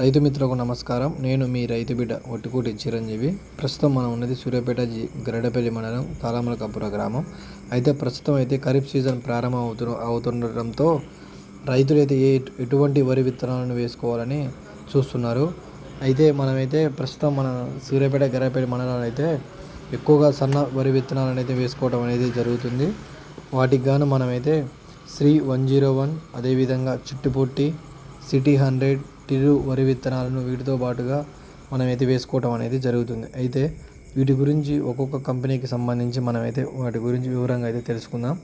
రైతు మిత్రులకు నమస్కారం. నేను మీ రైతు బిడ్డ ఒట్టుకూటి చిరంజీవి. ప్రస్తుతం మనం ఉన్నది సూర్యాపేట జి గరడపల్లి మండలం తాళమలకపుర గ్రామం. అయితే ప్రస్తుతం అయితే ఖరీఫ్ సీజన్ ప్రారంభం అవుతు అవుతుండటంతో రైతులు అయితే ఏ ఎటువంటి వరి విత్తనాలను వేసుకోవాలని చూస్తున్నారు. అయితే మనమైతే ప్రస్తుతం మన సూర్యాపేట గరడపల్లి మండలంలో అయితే ఎక్కువగా సన్న వరి విత్తనాలను అయితే వేసుకోవడం అనేది జరుగుతుంది. వాటికి గాను మనమైతే శ్రీ వన్ జీరో వన్ అదేవిధంగా చుట్టుపొట్టి సిటీ హండ్రెడ్ టిరు వరి విత్తనాలను వీటితో పాటుగా మనమైతే వేసుకోవటం అనేది జరుగుతుంది. అయితే వీటి గురించి ఒక్కొక్క కంపెనీకి సంబంధించి మనమైతే వాటి గురించి వివరంగా అయితే తెలుసుకుందాం.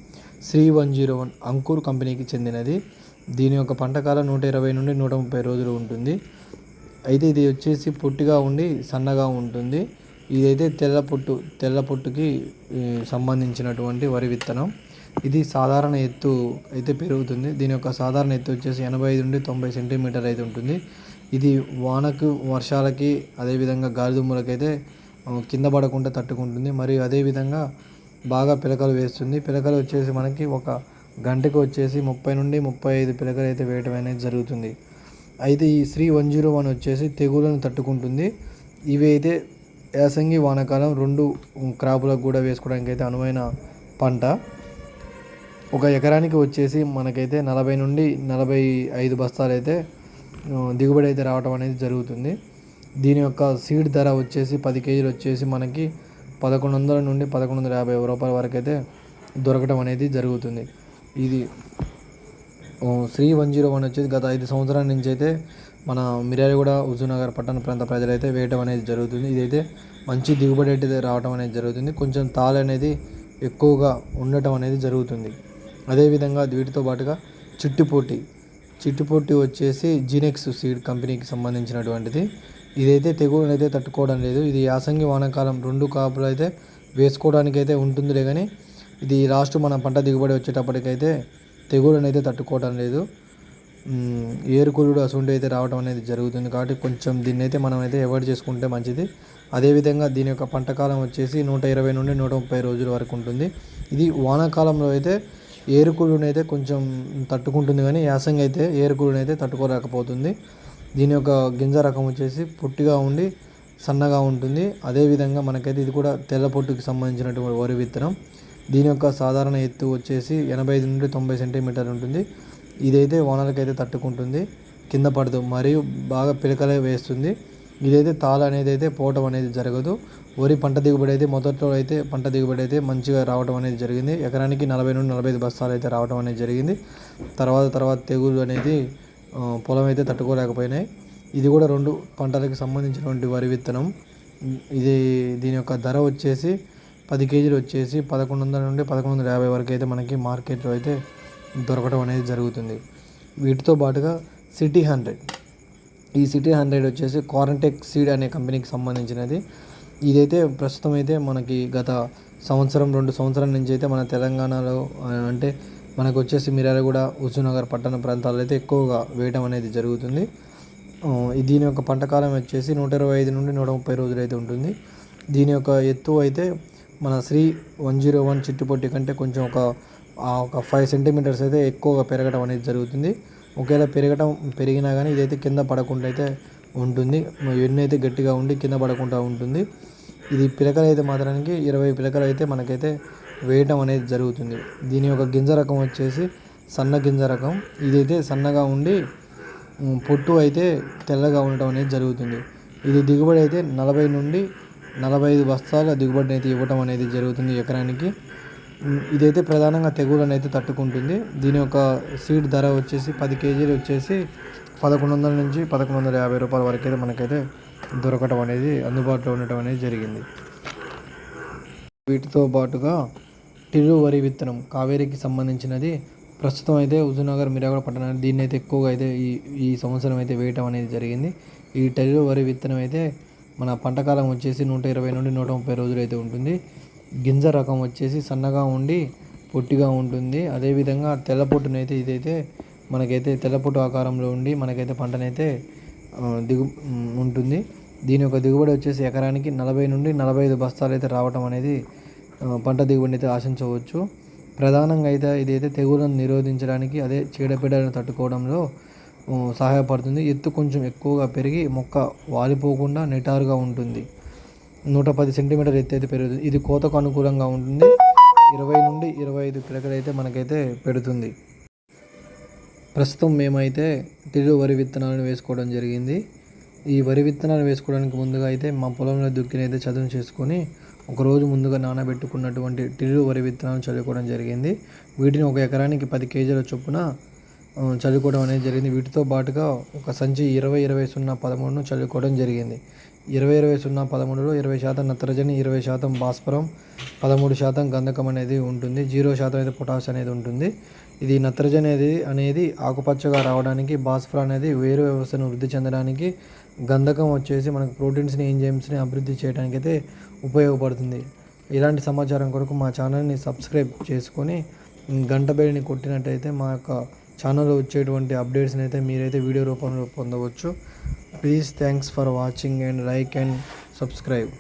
Shri one zero one Ankur కంపెనీకి చెందినది. దీని యొక్క పంటకాలం నూట ఇరవై నుండి నూట ముప్పై రోజులు ఉంటుంది. అయితే ఇది వచ్చేసి పొట్టిగా ఉండి సన్నగా ఉంటుంది. ఇదైతే తెల్ల పొట్టు తెల్ల పొట్టుకి సంబంధించినటువంటి వరి విత్తనం. ఇది సాధారణ ఎత్తు అయితే పెరుగుతుంది. దీని యొక్క సాధారణ ఎత్తు వచ్చేసి ఎనభై ఐదు నుండి తొంభై సెంటీమీటర్ అయితే ఉంటుంది. ఇది వానకు వర్షాలకి అదేవిధంగా గాలిదుమ్ములకైతే కింద పడకుండా తట్టుకుంటుంది. మరియు అదేవిధంగా బాగా పిలకలు వేస్తుంది. పిలకలు వచ్చేసి మనకి ఒక గంటకు వచ్చేసి ముప్పై నుండి ముప్పై ఐదు పిలకలు అయితే వేయటం అనేది జరుగుతుంది. అయితే ఈ శ్రీ వన్ జీరో వన్ వచ్చేసి తెగులను తట్టుకుంటుంది. ఇవి అయితే యాసంగి వానాకాలం రెండు క్రాపులకు కూడా వేసుకోవడానికి అయితే అనువైన పంట. ఒక ఎకరానికి వచ్చేసి మనకైతే నలభై నుండి నలభై ఐదు బస్తాలు అయితే దిగుబడి అయితే రావడం అనేది జరుగుతుంది. దీని యొక్క సీడ్ ధర వచ్చేసి పది కేజీలు వచ్చేసి మనకి పదకొండు వందల నుండి పదకొండు వందల యాభై రూపాయల వరకు అయితే దొరకడం అనేది జరుగుతుంది. ఇది శ్రీ వన్ జీరో వన్ వచ్చేసి గత ఐదు సంవత్సరాల నుంచి అయితే మన మిర్యాలగూడ హుజూర్నగర్ పట్టణ ప్రాంత ప్రజలైతే వేయటం అనేది జరుగుతుంది. ఇదైతే మంచి దిగుబడి అయితే రావడం అనేది జరుగుతుంది. కొంచెం తాళనేది అనేది ఎక్కువగా ఉండటం అనేది జరుగుతుంది. అదేవిధంగా వీటితో పాటుగా చిట్టుపోటి చిట్టుపోటి వచ్చేసి జీనెక్స్ సీడ్ కంపెనీకి సంబంధించినటువంటిది. ఇదైతే తెగులను అయితే తట్టుకోవడం లేదు. ఇది యాసంగి వానాకాలం రెండు కాపులు అయితే వేసుకోవడానికి అయితే ఉంటుందిలే కానీ ఇది లాస్ట్ మన పంట దిగుబడి వచ్చేటప్పటికైతే తెగులను అయితే తట్టుకోవడం లేదు. మ్, ఏరుకులుడు అసుండి అయితే రావడం అనేది జరుగుతుంది కాబట్టి కొంచెం దీన్ని అయితే మనం అయితే అవాయిడ్ చేసుకుంటే మంచిది. అదేవిధంగా దీని యొక్క పంట కాలం వచ్చేసి నూట ఇరవై నుండి నూట ముప్పై రోజుల వరకు ఉంటుంది. ఇది వానాకాలంలో అయితే ఏరుకులుని అయితే కొంచెం తట్టుకుంటుంది కానీ యాసంగి అయితే ఏరుకులుని అయితే తట్టుకోలేకపోతుంది. దీని యొక్క గింజ రకం వచ్చేసి పొట్టిగా ఉండి సన్నగా ఉంటుంది. అదేవిధంగా మనకైతే ఇది కూడా తెల్ల పొట్టుకి సంబంధించినటువంటి వరి విత్తనం. దీని యొక్క సాధారణ ఎత్తు వచ్చేసి ఎనభై ఐదు నుండి తొంభై సెంటీమీటర్ ఉంటుంది. ఇదైతే వానలకైతే తట్టుకుంటుంది. కింద పడదు. మరియు బాగా పిలకలే వేస్తుంది. ఇదైతే తాళ అనేది అయితే పోవటం అనేది జరగదు. వరి పంట దిగుబడి అయితే మొదట్లో అయితే పంట దిగుబడి అయితే మంచిగా రావడం అనేది జరిగింది. ఎకరానికి నలభై నుండి నలభై ఐదు బస్తాలు అయితే రావడం అనేది జరిగింది. తర్వాత తర్వాత తెగులు అనేది పొలం అయితే తట్టుకోలేకపోయినాయి. ఇది కూడా రెండు పంటలకు సంబంధించినటువంటి వరి విత్తనం. ఇది దీని యొక్క ధర వచ్చేసి పది కేజీలు వచ్చేసి పదకొండు వందల నుండి పదకొండు వందల యాభై వరకు అయితే మనకి మార్కెట్లో అయితే దొరకడం అనేది జరుగుతుంది. వీటితో పాటుగా సిటీ హండ్రెడ్. ఈ సిటీ హండ్రెడ్ వచ్చేసి క్వారంటెక్ సీడ్ అనే కంపెనీకి సంబంధించినది. ఇదైతే ప్రస్తుతం అయితే మనకి గత సంవత్సరం రెండు సంవత్సరాల నుంచి అయితే మన తెలంగాణలో అంటే మనకు వచ్చేసి మిర్యాలగూడ హుజూర్నగర్ పట్టణ ప్రాంతాల్లో అయితే ఎక్కువగా వేయడం అనేది జరుగుతుంది. దీని యొక్క పంట కాలం వచ్చేసి నూట ఇరవై ఐదు నుండి నూట ముప్పై రోజులు అయితే ఉంటుంది. దీని యొక్క ఎత్తు అయితే మన శ్రీ వన్ జీరో వన్ చిట్టుపొట్టి కంటే కొంచెం ఒక ఒక ఫైవ్ సెంటీమీటర్స్ అయితే ఎక్కువగా పెరగడం అనేది జరుగుతుంది. ఒకవేళ పెరగటం పెరిగినా కానీ ఇదైతే కింద పడకుండా అయితే ఉంటుంది. ఎన్ని అయితే గట్టిగా ఉండి కింద పడకుండా ఉంటుంది. ఇది పిలకలు అయితే మాత్రానికి ఇరవై పిలకలు అయితే మనకైతే వేయటం అనేది జరుగుతుంది. దీని యొక్క గింజ రకం వచ్చేసి సన్న గింజ రకం. ఇదైతే సన్నగా ఉండి పొట్టు అయితే తెల్లగా ఉండటం అనేది జరుగుతుంది. ఇది దిగుబడి అయితే నలభై నుండి నలభై ఐదు బస్తాల దిగుబడిని అయితే ఇవ్వటం అనేది జరుగుతుంది ఎకరానికి. ఇదైతే ప్రధానంగా తెగులను అయితే తట్టుకుంటుంది. దీని యొక్క సీడ్ ధర వచ్చేసి పది కేజీలు వచ్చేసి పదకొండు వందల నుంచి పదకొండు వందల యాభై రూపాయల వరకు అయితే మనకైతే దొరకటం అనేది అందుబాటులో ఉండటం అనేది జరిగింది. వీటితో పాటుగా టిరు వరి విత్తనం కావేరికి సంబంధించినది. ప్రస్తుతం అయితే హుజూర్నగర్ మిరాగడ పట్టణాన్ని దీన్ని అయితే ఎక్కువగా అయితే ఈ ఈ సంవత్సరం అయితే వేయటం అనేది జరిగింది. ఈ టెరు వరి విత్తనం అయితే మన పంటకాలం వచ్చేసి నూట ఇరవై నుండి నూట ముప్పై రోజులు అయితే ఉంటుంది. గింజ రకం వచ్చేసి సన్నగా ఉండి పొట్టిగా ఉంటుంది. అదేవిధంగా తెల్లపొట్టునైతే ఇదైతే మనకైతే తెల్లపొట్టు ఆకారంలో ఉండి మనకైతే పంటనైతే దిగు ఉంటుంది. దీని యొక్క దిగుబడి వచ్చేసి ఎకరానికి నలభై నుండి నలభై ఐదు బస్తాలు అయితే రావటం అనేది పంట దిగుబడిని అయితే ఆశించవచ్చు. ప్రధానంగా అయితే ఇదైతే తెగులను నిరోధించడానికి అదే చీడపీడలను తట్టుకోవడంలో సహాయపడుతుంది. ఎత్తు కొంచెం ఎక్కువగా పెరిగి మొక్క వాలిపోకుండా నిటారుగా ఉంటుంది. నూట పది సెంటీమీటర్ ఎత్తు అయితే పెరుగుతుంది. ఇది కోతకు అనుకూలంగా ఉంటుంది. ఇరవై నుండి ఇరవై ఐదు పిలకలు అయితే మనకైతే పెడుతుంది. ప్రస్తుతం మేమైతే తిరుగు వరి విత్తనాలను వేసుకోవడం జరిగింది. ఈ వరి విత్తనాలు వేసుకోవడానికి ముందుగా అయితే మా పొలంలో దుక్కిని అయితే చదును చేసుకొని ఒకరోజు ముందుగా నానబెట్టుకున్నటువంటి తిరుగు వరి విత్తనాలను చల్లుకోవడం జరిగింది. వీటిని ఒక ఎకరానికి పది కేజీల చొప్పున చల్లుకోవడం అనేది జరిగింది. వీటితో పాటుగా ఒక సంచి ఇరవై ఇరవై సున్నా పదమూడును చల్లుకోవడం జరిగింది. ఇరవై ఇరవై సున్నా పదమూడులో ఇరవై శాతం నత్రజని ఇరవై శాతం భాస్వరం పదమూడు శాతం గంధకం అనేది ఉంటుంది. జీరో శాతం అయితే పొటాష్ అనేది ఉంటుంది. ఇది నత్రజని అనేది అనేది ఆకుపచ్చగా రావడానికి భాస్వరం అనేది వేరు వ్యవస్థను వృద్ధి చెందడానికి గంధకం వచ్చేసి మనకు ప్రోటీన్స్ని ఎంజైమ్స్ని అభివృద్ధి చేయడానికి అయితే ఉపయోగపడుతుంది. ఇలాంటి సమాచారం కొరకు మా ఛానల్ని సబ్స్క్రైబ్ చేసుకొని గంట బెల్ని కొట్టినట్టయితే మా యొక్క ఛానల్లో వచ్చేటువంటి అప్డేట్స్ని అయితే మీరైతే వీడియో రూపంలో పొందవచ్చు. Please thanks for watching and like and subscribe